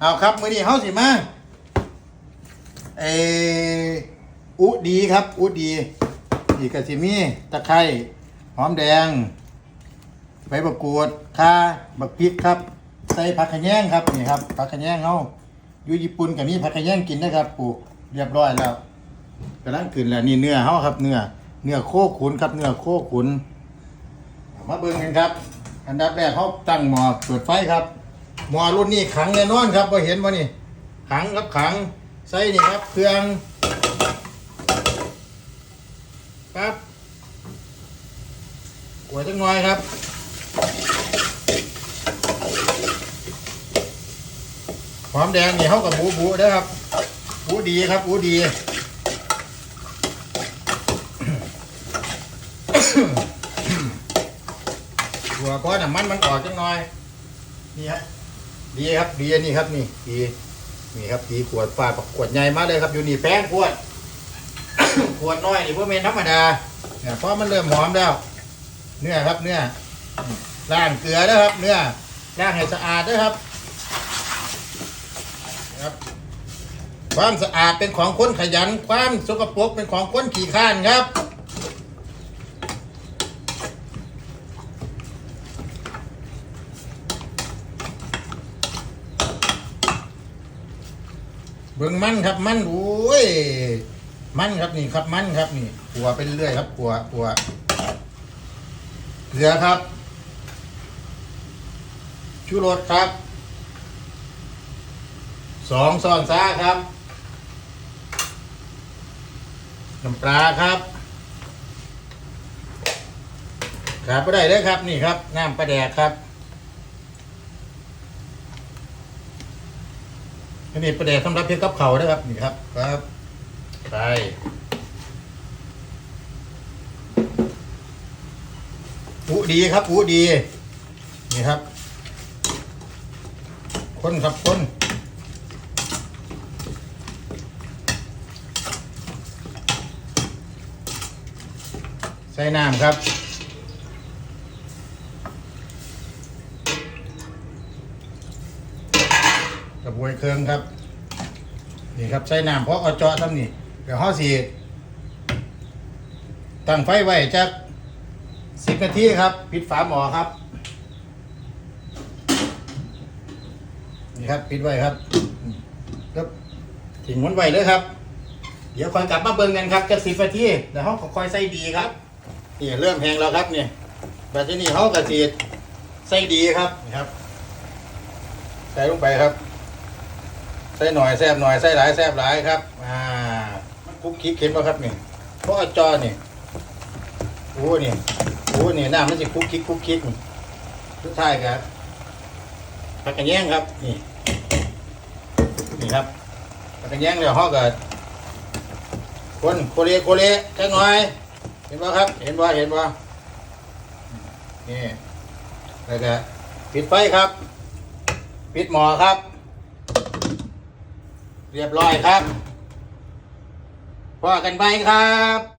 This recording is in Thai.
เอาครับมือนี้เฮาสิมาเอออุดีครับอุดีอีกกะสิมีตะไคร้หอมแดงใบมะกรูดข่าบักพริกครับ ใส่ผักขะแยงครับนี่ครับผักขะแยงเฮาอยู่ญี่ปุ่นก็มีผักขะแยงกินนะครับปลูกเรียบร้อยแล้วกำลังขึ้นแล้วนี่เนื้อเฮาครับเนื้อเนื้อโคขุนครับเนื้อโคขุนมาเบิ่งกันครับ อันดับแรกเขาตั้งหม้อเปิดไฟครับ หม้อรุ่นนี้ขังแน่นอนครับพอเห็นบ่นี่ ขังครับขังใส่นี่ครับเครื่องครับกวจังน่อยครับหอมแดงนี่เข้ากับบูบูนะครับบูดีครับบูดีหัวก้อนน้ำมันมันออกจังน่อยนี่ครับ ดีครับดีอันนี้ครับนี่ดีนี่ครับดีขวดฝาขวดใหญ่มากเลยครับอยู่นี่แป้งขวด ขวดน้อยนี่พวกเมนธรรมดาเนี่ยเพราะมันเริ่มหอมแล้ว เนื้อครับเนื้อล้างเกลือนะครับ เนื้อล้างให้สะอาดนะครับครับความสะอาดเป็นของคนขยัน ความสกปรกเป็นของคนขี้ข้านครับ เบิ่งมันครับมันโอ้ยมันครับนี่ครับมันครับนี่ขัวไปเรื่อยครับขัวขัวเกลือครับชูรสครับสองซอนซาครับน้ำปลาครับขาดไปได้เลยครับนี่ครับน้ำปลาแดกครับ อันนี้ประเดี๋ยวสำหรับเพียงกับเขานะครับนี่ครับครับไปอูดีครับอูดี นี่ครับ คนครับคนใส่น้ำครับ กระบวยเครื่องครับ นี่ครับใช้น้ำเพราะเอาเจาะทำนี่เดี๋ยวห่อสีตั้งไฟไว้จักสิบนาทีครับ ปิดฝาหม้อครับ นี่ครับปิดไว้ครับครับทิ้งมันไว้เลยครับ เดี๋ยวคอยกลับมาเบิ่งกันครับจะสิบนาทีเดี๋ยวเขาก็คอยใส่ดีครับนี่เริ่มแห้งแล้วครับเนี่ยแบบนี้เขากระสีใส่ดีครับนี่ครับใส่ลงไปครับ ใส่หน่อยแซบหน่อยใส่หลายแซบหลายครับ อ่า มันคุกคิกเข็มป่ะครับนี่เพราะอจอนี่โอ้นี่โอ้นี่น้ำมันจะคุกคิกคุกคิกทุกท่ายครับผักกระแยงครับ นี่ นี่ครับผักกระแยงเดี๋ยวห่อเกิดคนโคเลโคเลแค่หน่อย เห็นป่ะครับ เห็นป่ะเห็นป่ะนี่แล้วก็ปิดไฟครับ ปิดหมอครับ เรียบร้อยครับว่ากันไปครับ